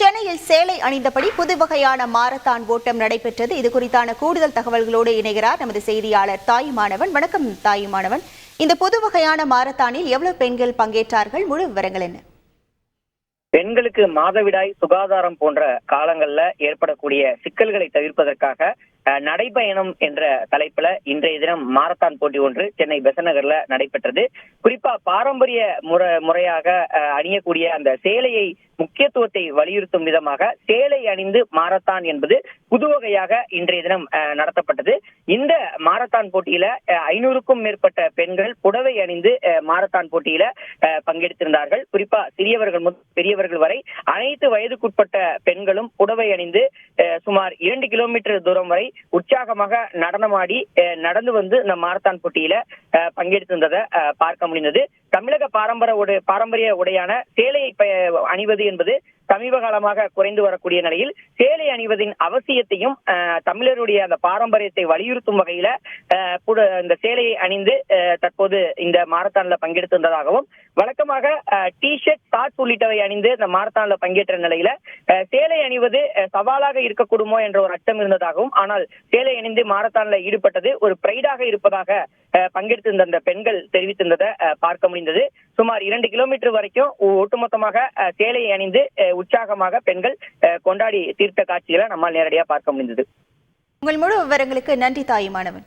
சென்னையில் சேலை அணிந்தபடி புது வகையான மாரத்தான் ஓட்டம் நடைபெற்றது. இது குறித்தான கூடுதல் தகவல்களோடு இணைகிறார் நமது செய்தியாளர் தாயுமானவன் வணக்கம் தாயுமானவன் இந்த புது வகையான மாரத்தானில் எவ்வளவு பெண்கள் பங்கேற்றார்கள்? முழு விவரங்கள் என்ன? பெண்களுக்கு மாதவிடாய் சுகாதாரம் போன்ற காலங்கள்ல ஏற்படக்கூடிய சிக்கல்களை தவிர்ப்பதற்காக நடைபயணம் என்ற தலைப்புல இன்றைய தினம் மாரத்தான் போட்டி ஒன்று சென்னை பெசநகர்ல நடைபெற்றது. குறிப்பா பாரம்பரிய முறை முறையாக அஹ், அணியக்கூடிய அந்த சேலையை முக்கியத்துவத்தை வலியுறுத்தும் விதமாக சேலை அணிந்து மாரத்தான் என்பது புது வகையாக இன்றைய தினம் நடத்தப்பட்டது. இந்த மாரத்தான் போட்டியில ஐநூறுக்கும் மேற்பட்ட பெண்கள் புடவை அணிந்து மாரத்தான் போட்டியில அஹ், பங்கெடுத்திருந்தார்கள். குறிப்பா சிறியவர்கள் முதல் பெரியவர்கள் வரை அனைத்து வயதுக்குட்பட்ட பெண்களும் புடவை அணிந்து அஹ், சுமார் இரண்டு கிலோமீட்டர் தூரம் வரை உற்சாகமாக நடனமாடி நடந்து வந்து இந்த மாரத்தான் போட்டியில பங்கெடுத்திருந்ததை பார்க்க முடிந்தது. தமிழக பாரம்பரிய உடை பாரம்பரிய உடையான சேலையை அணிவது என்பது சமீப காலமாக குறைந்து வரக்கூடிய நிலையில் சேலை அணிவதின் அவசியத்தையும் அஹ், தமிழருடைய அந்த பாரம்பரியத்தை வலியுறுத்தும் வகையில இந்த சேலையை அணிந்து அஹ், தற்போது இந்த மாரத்தான்ல பங்கெடுத்திருந்ததாகவும் வழக்கமாக டி ஷர்ட் ஷார்ட்ஸ் உள்ளிட்டவை அணிந்து இந்த மாரத்தான்ல பங்கேற்ற நிலையில சேலை அணிவது சவாலாக இருக்கக்கூடுமோ என்ற ஒரு அச்சம் இருந்ததாகவும் ஆனால் சேலை அணிந்து மாரத்தான்ல ஈடுபட்டது ஒரு பிரைடாக இருப்பதாக பங்கெடுத்திருந்த அந்த பெண்கள் தெரிவித்திருந்ததை பார்க்க முடிந்தது. சுமார் இரண்டு கிலோமீட்டர் வரைக்கும் ஒட்டுமொத்தமாக சேலை அணிந்து உற்சாகமாக பெண்கள் கொண்டாடி தீர்த்த காட்சிகளை நம்மால் நேரடியாக பார்க்க முடிந்தது. உங்கள் முழு விவரங்களுக்கு நன்றி தாயுமானவன்.